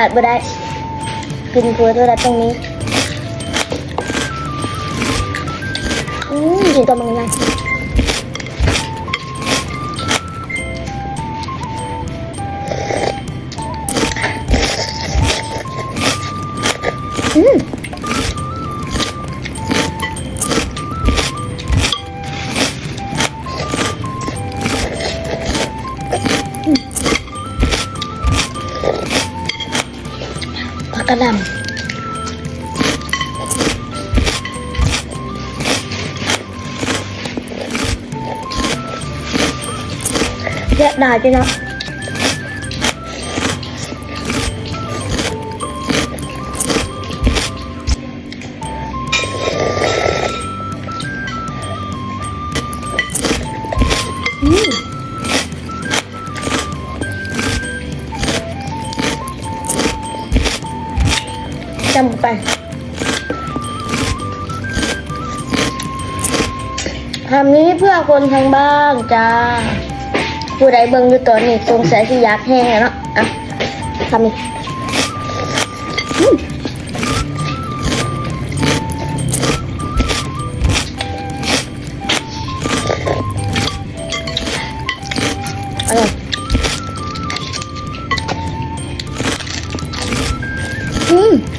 ขาดบ่ได้กินเพื่อตัวละตรงนี้อืมกินตัวมันไงอืมผักกระหล่ำแยกได้จ้ะเนาะ จำไปทำนี้เพื่อคนทางบ้านจ้า ผู้ใดเบิ่งอยู่ตอนนี้สงสัยที่ยักแห้งเนาะอะทำอีกอออืม